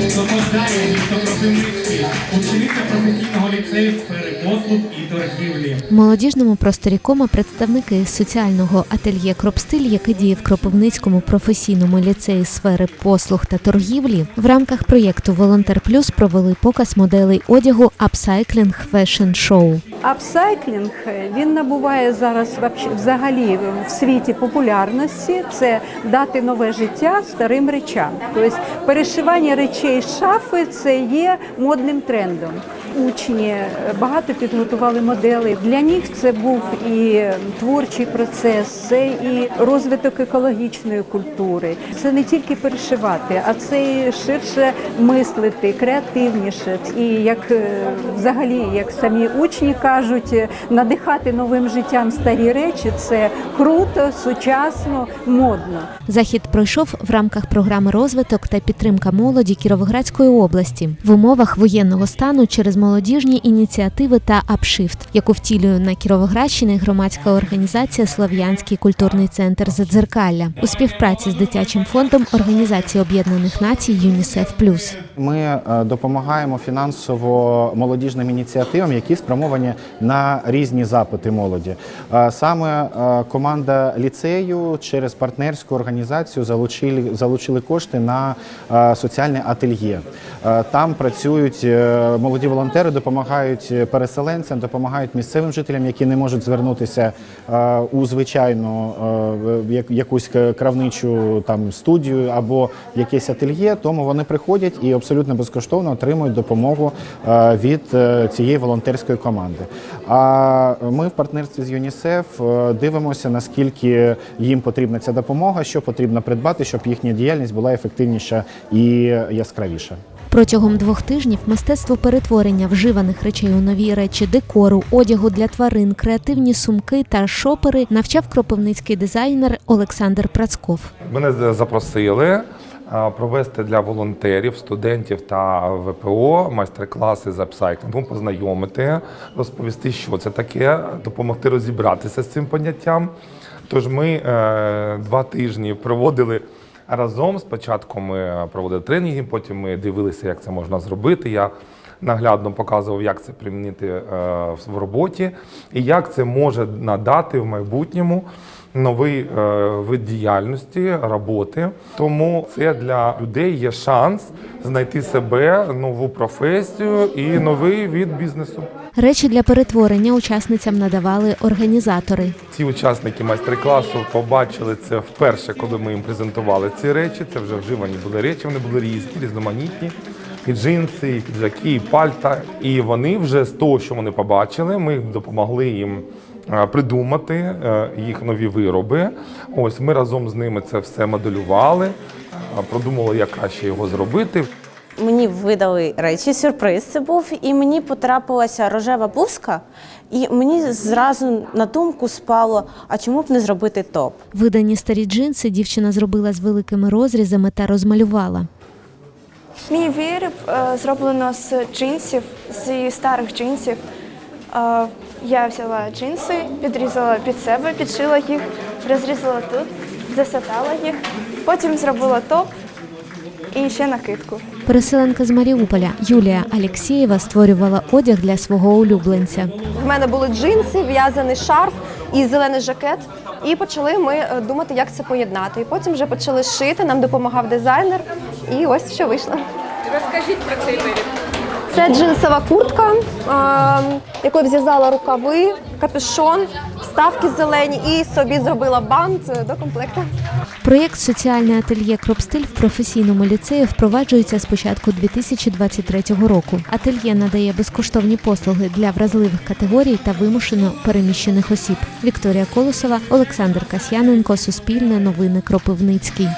Допомагає місто Кропивницький, учениця професійного ліцею сфери послуг і торгівлі. В молодіжному просторі кома представники соціального ательє Кропстиль, яке діє в Кропивницькому професійному ліцеї сфери послуг та торгівлі, в рамках проєкту Волонтер Плюс провели показ моделей одягу Upcycling Fashion Show. Апсайклінг він набуває зараз взагалі в світі популярності. Це дати нове життя старим речам. Тобто перешивання речей шафи це є модним трендом. Учні багато підготували моделей. Для них це був і творчий процес, це і розвиток екологічної культури. Це не тільки перешивати, а це і ширше мислити, креативніше. І як е, взагалі, як самі учні кажуть, надихати новим життям старі речі це круто, сучасно, модно. Захід пройшов в рамках програми розвиток та підтримка молоді Кіровоградської області в умовах воєнного стану через молодіжні ініціативи та апшифт, яку втілює на Кіровоградщині громадська організація Слов'янський культурний центр Задзеркалля у співпраці з дитячим фондом Організації Об'єднаних Націй ЮНІСЕФ Плюс. Ми е, допомагаємо фінансово молодіжним ініціативам, які спрямовані на різні запити молоді. Е, Саме е, команда ліцею через партнерську організацію залучили, залучили кошти на соціальне ательє. Там працюють молоді волонтери, допомагають переселенцям, допомагають місцевим жителям, які не можуть звернутися е, у звичайну е, як- якусь кравничу там студію або якесь ательє. Тому вони приходять і абсолютно безкоштовно отримують допомогу е, від е, цієї волонтерської команди. А ми в партнерстві з ЮНІСЕФ е, дивимося, наскільки їм потрібна ця допомога, що потрібно придбати, щоб їхня діяльність була ефективніша і яскравіша. Протягом двох тижнів мистецтво перетворення вживаних речей у нові речі декору, одягу для тварин, креативні сумки та шопери навчав кропивницький дизайнер Олександр Працков. Мене запросили провести для волонтерів, студентів та ВПО майстер-класи з апсайклінгом, познайомити, розповісти, що це таке, допомогти розібратися з цим поняттям. Тож ми е, два тижні проводили разом. Спочатку ми проводили тренінги, потім ми дивилися, як це можна зробити. Я наглядно показував, як це примінити е, в роботі і як це може надати в майбутньому новий е, вид діяльності, роботи. Тому це для людей є шанс знайти себе, нову професію і новий від бізнесу. Речі для перетворення учасницям надавали організатори. Ці учасники майстер-класу побачили це вперше, коли ми їм презентували ці речі. Це вже вживані були речі, вони були різні, різноманітні. І джинси, і піджаки, і пальта. І вони вже з того, що вони побачили, ми допомогли їм придумати е, їх нові вироби. Ось ми разом з ними це все моделювали, е, продумали, як краще його зробити. Мені видали речі, сюрприз це був, і мені потрапилася рожева блузка, і мені зразу на думку спало, а чому б не зробити топ? Видані старі джинси дівчина зробила з великими розрізами та розмалювала. Мій виріб е, зроблено з джинсів, зі старих джинсів. Я взяла джинси, підрізала під себе, підшила їх, розрізала тут, засатала їх, потім зробила топ і ще накидку. Переселенка з Маріуполя Юлія Алєксєєва створювала одяг для свого улюбленця. В мене були джинси, в'язаний шарф і зелений жакет. І почали ми е, думати, як це поєднати. І потім вже почали шити, нам допомагав дизайнер. І ось що вийшло. Розкажіть про цей виріб. Це джинсова куртка, якою зв'язала рукави, капюшон, вставки зелені і собі зробила бант до комплекту. Проєкт Соціальне ательє Кропстиль в професійному ліцеї впроваджується з початку 2023 року. Ательє надає безкоштовні послуги для вразливих категорій та вимушено переміщених осіб. Вікторія Колосова, Олександр Касьяненко, Суспільне новини Кропивницький.